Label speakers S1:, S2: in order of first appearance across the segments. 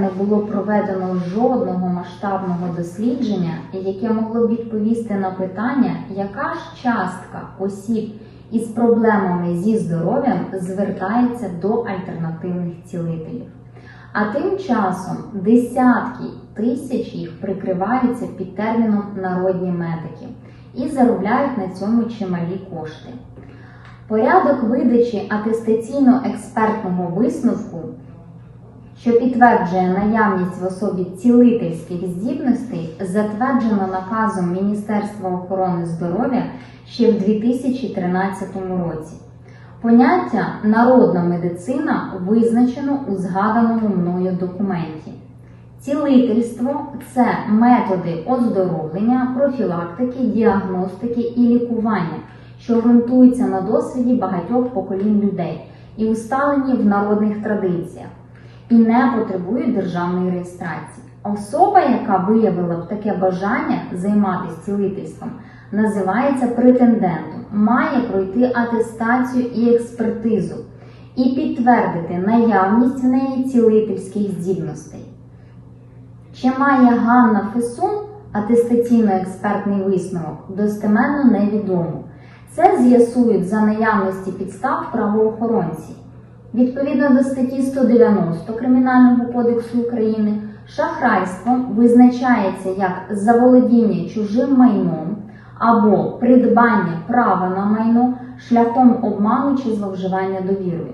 S1: не було проведено жодного масштабного дослідження, яке могло б відповісти на питання, яка ж частка осіб із проблемами зі здоров'ям звертається до альтернативних цілителів. А тим часом десятки тисяч їх прикриваються під терміном народні медики і заробляють на цьому чималі кошти. Порядок видачі атестаційно-експертного висновку, що підтверджує наявність в особі цілительських здібностей, затверджено наказом Міністерства охорони здоров'я ще в 2013 році. Поняття народна медицина визначено у згаданому мною документі. Цілительство це методи оздоровлення, профілактики, діагностики і лікування, що ґрунтуються на досвіді багатьох поколінь людей і усталені в народних традиціях, і не потребують державної реєстрації. Особа, яка виявила б таке бажання займатися цілительством, називається претендентом, має пройти атестацію і експертизу і підтвердити наявність в неї цілительських здібностей. Чи має Ганна Фесун атестаційно-експертний висновок, достеменно невідомо. Це з'ясують за наявності підстав правоохоронці. Відповідно до статті 190 Кримінального кодексу України, шахрайством визначається як заволодіння чужим майном або придбання права на майно шляхом обману чи зловживання довірою.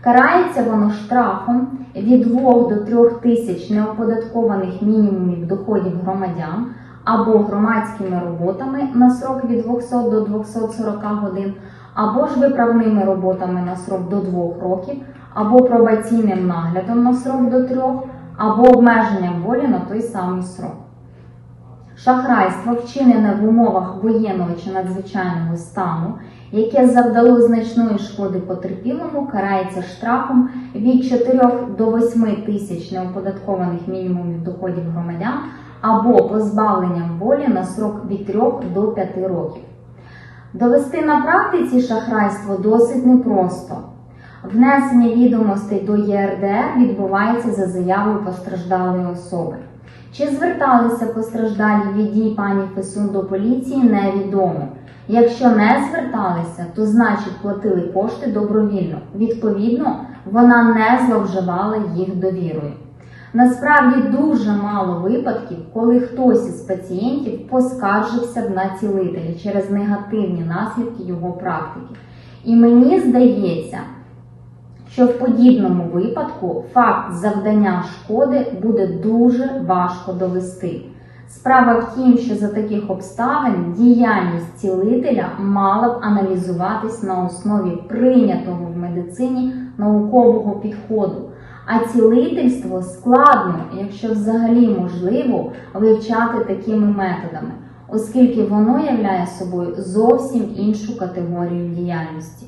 S1: Карається воно штрафом від 2 до 3 тисяч неоподаткованих мінімумів доходів громадян або громадськими роботами на срок від 200 до 240 годин, або ж виправними роботами на срок до 2 років, або пробаційним наглядом на срок до 3, або обмеженням волі на той самий срок. Шахрайство, вчинене в умовах воєнного чи надзвичайного стану, яке завдало значної шкоди потерпілому, карається штрафом від 4 до 8 тисяч неоподаткованих мінімумів доходів громадян або позбавленням волі на срок від 3 до 5 років. Довести на практиці шахрайство досить непросто. Внесення відомостей до ЄРДР відбувається за заявою постраждалої особи. Чи зверталися постраждалі від дій пані Фесун до поліції, невідомо. Якщо не зверталися, то значить платили кошти добровільно. Відповідно, вона не зловживала їх довірою. Насправді дуже мало випадків, коли хтось із пацієнтів поскаржився б на цілителя через негативні наслідки його практики. І мені здається, що в подібному випадку факт завдання шкоди буде дуже важко довести. Справа в тім, що за таких обставин діяльність цілителя мала б аналізуватись на основі прийнятого в медицині наукового підходу. А цілительство складно, якщо взагалі можливо, вивчати такими методами, оскільки воно являє собою зовсім іншу категорію діяльності.